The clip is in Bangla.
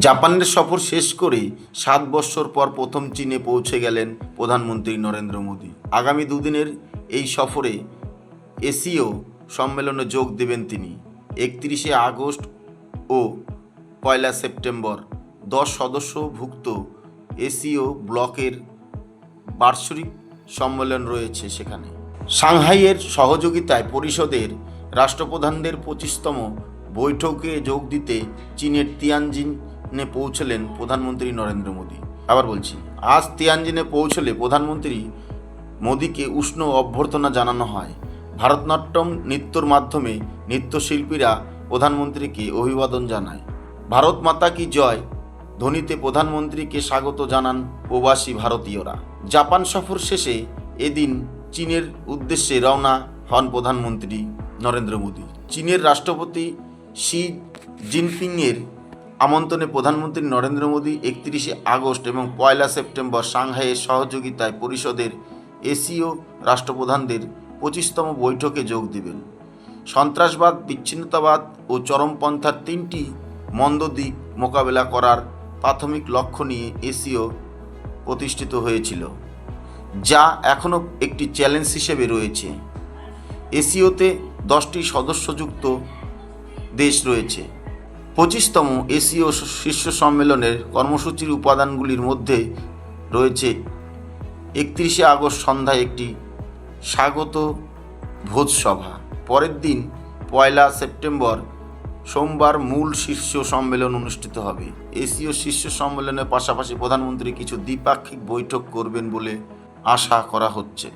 জাপানের সফর শেষ করে সাত বৎসর পর প্রথম চীনে পৌঁছে গেলেন প্রধানমন্ত্রী নরেন্দ্র মোদী। আগামী দুদিনের এই সফরে এসিও সম্মেলনে যোগ দেবেন তিনি। একত্রিশে আগস্ট ও পয়লা সেপ্টেম্বর দশ সদস্যভুক্ত এসিও ব্লকের বার্ষিক সম্মেলন রয়েছে সেখানে। সাংহাইয়ের সহযোগিতায় পরিষদের রাষ্ট্রপ্রধানদের পঁচিশতম বৈঠকে যোগ দিতে চীনের তিয়ানজিনে পৌঁছলেন প্রধানমন্ত্রী নরেন্দ্র মোদী। আবার বলছি, আজ তিয়ানজিনে পৌঁছলে প্রধানমন্ত্রী মোদীকে উষ্ণ অভ্যর্থনা জানানো হয়। ভারতনাট্যম নৃত্যর মাধ্যমে নৃত্যশিল্পীরা প্রধানমন্ত্রীকে অভিবাদন জানায়। ভারত মাতা কি জয়? ধ্বনিতে প্রধানমন্ত্রীকে স্বাগত জানান প্রবাসী ভারতীয়রা। জাপান সফর শেষে এদিন চীনের উদ্দেশ্যে রওনা হন প্রধানমন্ত্রী নরেন্দ্র মোদী। চীনের রাষ্ট্রপতি শি জিনপিংয়ের আমন্ত্রণে প্রধানমন্ত্রী নরেন্দ্র মোদী একত্রিশে আগস্ট এবং পয়লা সেপ্টেম্বর সাংহাইয়ের সহযোগিতায় পরিষদের এসিও রাষ্ট্রপ্রধানদের পঁচিশতম বৈঠকে যোগ দেবেন। সন্ত্রাসবাদ, বিচ্ছিন্নতাবাদ ও চরমপন্থার তিনটি মন্দ দিক মোকাবেলা করার প্রাথমিক লক্ষ্য নিয়ে এসিও প্রতিষ্ঠিত হয়েছিল, যা এখনও একটি চ্যালেঞ্জ হিসেবে রয়েছে। এসিওতে দশটি সদস্যযুক্ত দেশ রয়েছে। পঁচিশতম এসিও শীর্ষ সম্মেলনের কর্মসূচির উপাদানগুলির মধ্যে রয়েছে একত্রিশে আগস্ট সন্ধ্যায় একটি স্বাগত ভোজসভা, পরের দিন পয়লা সেপ্টেম্বর সোমবার মূল শীর্ষ সম্মেলন অনুষ্ঠিত হবে। এশীয় শীর্ষ সম্মেলনের পাশাপাশি প্রধানমন্ত্রী কিছু দ্বিপাক্ষিক বৈঠক করবেন বলে আশা করা হচ্ছে।